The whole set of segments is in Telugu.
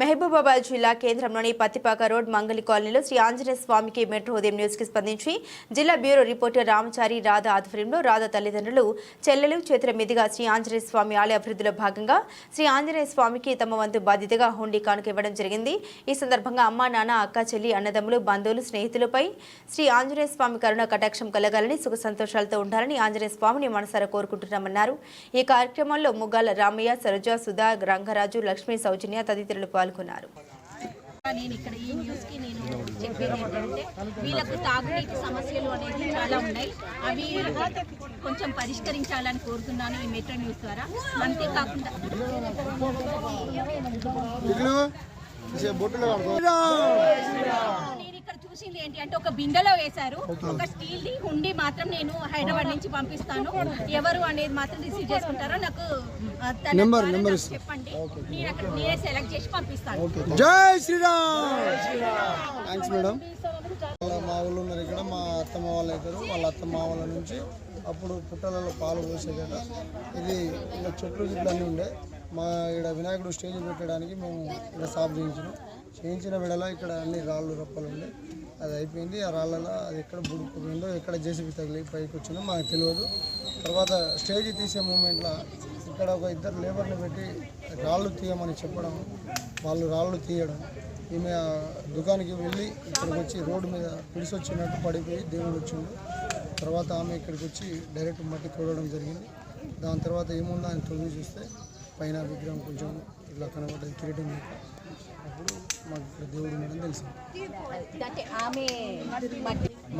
మహబూబాబాద్ జిల్లా కేంద్రంలోని పత్తిపాక రోడ్ మంగళి కాలనీలో శ్రీ ఆంజనేయ స్వామికి మెట్రో ఉదయం న్యూస్కి స్పందించి జిల్లా బ్యూరో రిపోర్టర్ రామచారి రాధా ఆధ్వర్యంలో రాధా తల్లిదండ్రులు చెల్లెలు చేతుల మీదుగా శ్రీ ఆంజనేయ స్వామి ఆలయ అభివృద్ధిలో భాగంగా శ్రీ ఆంజనేయ స్వామికి తమ వంతు బాధ్యతగా హుండీ కానుక ఇవ్వడం జరిగింది. ఈ సందర్భంగా అమ్మా నాన్న అక్క చెల్లి అన్నదమ్ములు బంధువులు స్నేహితులపై శ్రీ ఆంజనేయ స్వామి కరుణ కటాక్షం కలగాలని సుఖ సంతోషాలతో ఉండాలని ఆంజనేయ స్వామిని మనసారా కోరుకుంటున్నామన్నారు. ఈ కార్యక్రమంలో ముగ్గాల రామయ్య సరోజ సుధా రంగరాజు లక్ష్మీ సౌజన్య తదితరులు పాల్గొన్నారు. నేను ఇక్కడ ఈ న్యూస్కి నేను చెప్పేది ఏంటంటే వీళ్ళకు తాగునీటి సమస్యలు అనేది చాలా ఉన్నాయి. అవి కొంచెం పరిష్కరించాలని కోరుతున్నాను ఈ మెట్రో న్యూస్ ద్వారా. అంతేకాకుండా బొట్టులో చూసింది ఏంటి అంటే ఒక బిందెలో వేశారు. ఒక స్టీల్ ది హుండీ మాత్రం నేను హైదరాబాద్ నుంచి పంపిస్తాను. ఎవరు అనేది మాత్రం రిసీవ్ చేసుకుంటారో నాకు. చెప్పండి. నేను అక్కడ నేనే సెలెక్ట్ చేసి పంపిస్తాను. జై శ్రీరామ్! Thanks madam. వాళ్ళ మా ఊళ్ళో ఉన్నారు ఇక్కడ మా అత్తమ్మ వాళ్ళు అవుతారు వాళ్ళ అత్తమ్మ వాళ్ళ నుంచి అప్పుడు పుట్టలలో పాలు పోసేదట ఇది ఇలా చెట్లు గిట్లు అన్నీ ఉండే. మా ఇక్కడ వినాయకుడు స్టేజ్ పెట్టడానికి మేము ఇక్కడ సాఫ్ చేయించినాం. చేయించిన విడల ఇక్కడ అన్ని రాళ్ళు రప్పలు ఉండే. అది అయిపోయింది. ఆ రాళ్ళలో అది ఎక్కడ బుడిపోయిందో ఎక్కడ జేసీబీ తగిలి పైకి వచ్చిందో మాకు తెలియదు తర్వాత స్టేజ్ తీసే మూమెంట్లో ఇక్కడ ఒక ఇద్దరు లేబర్ని పెట్టి రాళ్ళు తీయమని చెప్పడం వాళ్ళు రాళ్ళు తీయడం ఈమె దుకాణానికి వెళ్ళి ఇక్కడికి వచ్చి రోడ్డు మీద పిడిసి వచ్చినట్టు పడిపోయి దేవుడు వచ్చిండు. తర్వాత ఆమె ఇక్కడికి వచ్చి డైరెక్ట్ మట్టి తోడడం జరిగింది. దాని తర్వాత ఏముందో ఆయన తొలగి చూస్తే పైన విగ్రహం కొంచెం ఇట్లా కనబడ్డది కిరీటం అప్పుడు మాకు ఇక్కడ దేవుడు ఉన్నాడని తెలిసింది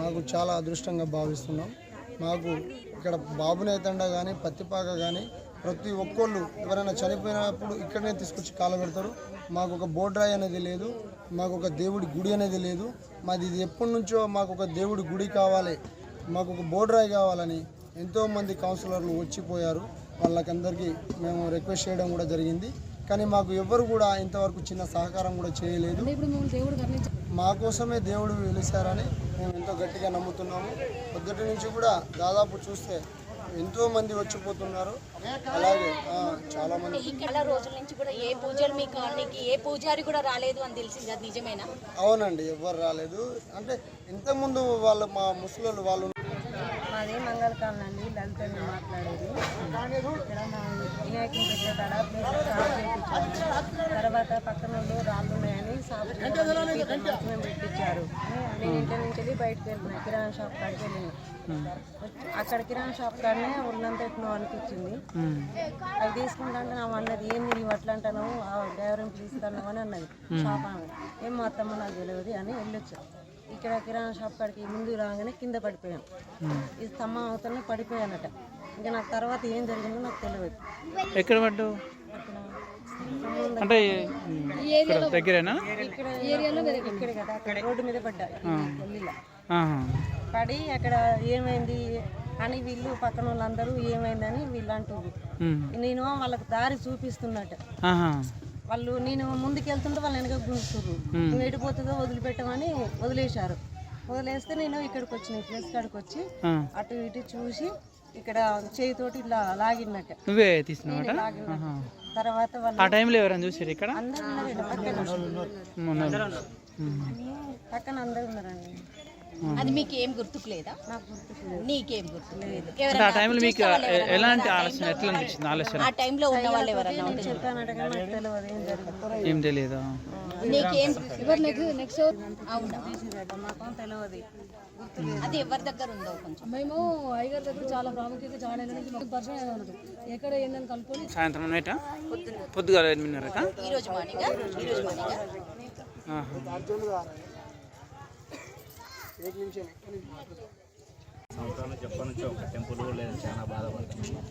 మాకు చాలా అదృష్టంగా భావిస్తున్నాం. మాకు ఇక్కడ బాబునేతండ కానీ పత్తిపాక కానీ ప్రతి ఒక్కళ్ళు ఎవరైనా చనిపోయినప్పుడు ఇక్కడనే తీసుకొచ్చి కాల పెడతారు మాకు ఒక బోడ్రాయి అనేది లేదు మాకు ఒక దేవుడి గుడి అనేది లేదు. మాది ఇది ఎప్పటి నుంచో మాకు ఒక దేవుడి గుడి కావాలి మాకు ఒక బోడ్రాయి కావాలని ఎంతోమంది కౌన్సిలర్లు వచ్చిపోయారు. వాళ్ళకందరికీ మేము రిక్వెస్ట్ చేయడం కూడా జరిగింది. కానీ మాకు ఎవ్వరు కూడా ఇంతవరకు చిన్న సహకారం కూడా చేయలేదు. మా కోసమే దేవుడు వెలిశారని మేము ఎంతో గట్టిగా నమ్ముతున్నాము. పొద్దుటి నుంచి కూడా దాదాపు చూస్తే ఎంతో మంది వచ్చిపోతున్నారు. అలాగే ఆ, చాలా మంది ఈ చాలా రోజుల నుంచి కూడా ఏ పూజలు మీ కాలనీకి ఏ పూజారి కూడా రాలేదు అని తెలిసింది అది నిజమేనా? అవునండి ఎవ్వరు రాలేదు. అంటే ఇంతకుముందు వాళ్ళు మా ముసలోళ్ళు వాళ్ళు మాది మంగళకాలం అండి లలితని మాట్లాడేది. ఇక్కడ మా వినాయకుని పెట్టే కాడ ప్లేస్ తర్వాత పక్కన రాళ్ళు ఉన్నాయని చేయడానికి మంచం పెట్టించారు. నేను ఇంటి నుంచి వెళ్ళి బయటకు వెళ్ళిన కిరాణా షాప్ కాడికి వెళ్ళిన. అక్కడ కిరాణా షాప్ కాడనే ఒళ్ళంతా ఎట్నో అనిపించింది. అవి తీసుకుంటాంటే నా అన్నది ఏంది నీవు అట్లా అంటాను ఆ డ్రైవర్ పిలుస్తాను అని అన్నది. షాప్ ఏం మా అత్తమ్మ నాకు తెలియదు అని వెళ్ళొచ్చా. ఇక్కడ కిరాణా షాప్ కాడికి ముందు రాగానే కింద పడిపోయాం. ఈ స్తంభం అవతలనే పడిపోయానట. ఇంకా నాకు తర్వాత ఏం జరిగిందో నాకు తెలియదు ఎక్కడ స్తంభం అంటే దగ్గరేనా? ఇక్కడ కదా అక్కడ రోడ్డు మీద పడ్డా. పడి అక్కడ ఏమైంది అని వీళ్ళు పక్కన వాళ్ళందరూ ఏమైందని వీళ్ళు ఉమ్. నేను వాళ్ళకి దారి చూపిస్తున్నట్టు. వాళ్ళు నేను ముందుకు వెళ్తుంటే వాళ్ళు వెనక గుంటున్నారు నువ్వు ఎడిపోతుందో వదిలిపెట్టమని వదిలేశారు. వదిలేస్తే నేను ఇక్కడికి వచ్చిన ప్లేస్ కాడికి వచ్చి. అటు ఇటు చూసి ఇక్కడ చేయితోటి ఇలా లాగినట్టు. నువ్వే లాగినట్టు. తర్వాత వాళ్ళు ఆ టైంలో ఎవరైనా చూసారు ఇక్కడ? అందరూ. పక్కన అందరూ ఉన్నారండి. అది మీకు ఏం గుర్తుకు లేదా నాకు గుర్తుకు లేదు నీకేం గుర్తు ఆ టైంలో మీకు ఎలాంటి ఆలోచన ఎట్లా అనిపించింది ఆలోచన? ఆ టైంలో ఉన్న వాళ్ళు ఎవరైనా ఉంటే ఏం తెలియదు నీకేం నెక్స్ట్ అవునా? అది ఎవరి దగ్గర ఉందో కొంచెం. మేము అయ్యగారి దగ్గర చాలా ప్రాముఖ్యత చాలా పరిచయం ఎక్కడ ఏందని కలుపుకొని సాయంత్రం నైట్? పొద్దుగాల ఎనిమిదిన్నరక? ఈ రోజు మార్నింగ్? ఈ రోజు మార్నింగ్ సంవత్సరాలు నుంచి ఒక టెంపుల్ లేదు లేదని చాలా బాధపడుతున్నాం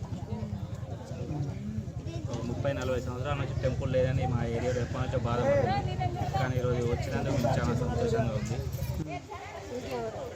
ముప్పై నలభై సంవత్సరాల నుంచి టెంపుల్ లేదని మా ఏరియాలో ఎప్పటి నుంచో కానీ ఈరోజు వచ్చినందుకు మేము చాలా సంతోషంగా ఉంది.